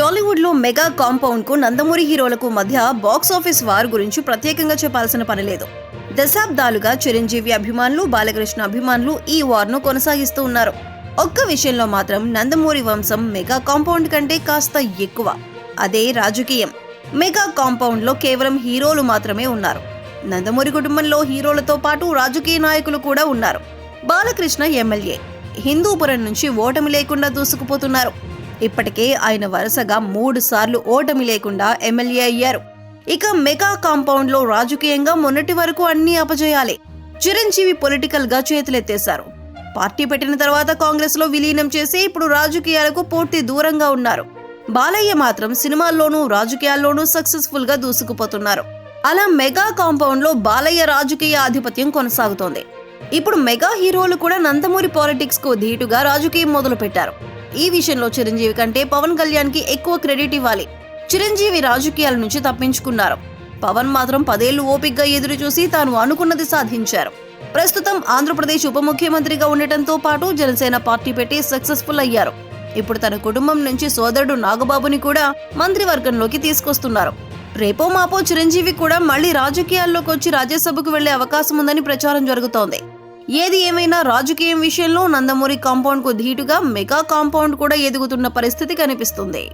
టాలీవుడ్లో మెగా కాంపౌండ్కు నందమూరి హీరోలకు మధ్య బాక్స్ ఆఫీస్ వార్ గురించి ప్రత్యేకంగా చెప్పాల్సిన పని లేదు. దశాబ్దాలుగా చిరంజీవి అభిమానులు బాలకృష్ణ అభిమానులు ఈ వార్ను కొనసాగిస్తూ ఉన్నారు. ఒక్క విషయంలో మాత్రం నందమూరి వంశం మెగా కాంపౌండ్ కంటే కాస్త ఎక్కువ. అదే రాజకీయం. మెగా కాంపౌండ్లో కేవలం హీరోలు మాత్రమే ఉన్నారు. నందమూరి కుటుంబంలో హీరోలతో పాటు రాజకీయ నాయకులు కూడా ఉన్నారు. బాలకృష్ణ ఎమ్మెల్యే. హిందూపురం నుంచి ఓటమి లేకుండా దూసుకుపోతున్నారు. ఇప్పటికే ఆయన వరుసగా మూడు సార్లు ఓటమి లేకుండా ఎమ్మెల్యే అయ్యారు. ఇక మెగా కాంపౌండ్లో రాజకీయంగా మొన్నటి వరకు అన్ని అపజయాలే. చిరంజీవి పొలిటికల్గా చేతులెత్తేశారు. పార్టీ పెట్టిన తర్వాత కాంగ్రెస్లో విలీనం చేసి ఇప్పుడు రాజకీయాలకు పూర్తి దూరంగా ఉన్నారు. బాలయ్య మాత్రం సినిమాల్లోనూ రాజకీయాల్లోనూ సక్సెస్ఫుల్గా దూసుకుపోతున్నారు. అలా మెగా కాంపౌండ్లో బాలయ్య రాజకీయ ఆధిపత్యం కొనసాగుతోంది. ఇప్పుడు మెగా హీరోలు కూడా నందమూరి పాలిటిక్స్కు ధీటుగా రాజకీయం మొదలు పెట్టారు ఈ విషయంలో చిరంజీవి కంటే పవన్ కళ్యాణ్కి ఎక్కువ క్రెడిట్ ఇవ్వాలి. చిరంజీవి రాజకీయాల నుంచి తప్పించుకున్నారు. పవన్ మాత్రం పదేళ్ళు ఓపిక్గా ఎదురు చూసి తాను అనుకున్నది సాధించారు. ప్రస్తుతం ఆంధ్రప్రదేశ్ ఉప ముఖ్యమంత్రిగా ఉండటంతో పాటు జనసేన పార్టీ పెట్టి సక్సెస్ఫుల్ అయ్యారు. ఇప్పుడు తన కుటుంబం నుంచి సోదరుడు నాగబాబుని కూడా మంత్రివర్గంలోకి తీసుకొస్తున్నారు. రేపో మాపో చిరంజీవి కూడా మళ్ళీ రాజకీయాల్లోకి వచ్చి రాజ్యసభకు వెళ్ళే అవకాశం ఉందని ప్రచారం జరుగుతోంది. ఏది ఏమైనా రాజకీయం విషయంలో నందమూరి కాంపౌండ్కు ధీటుగా మెగా కాంపౌండ్ కూడా ఎదుగుతున్న పరిస్థితి కనిపిస్తుంది.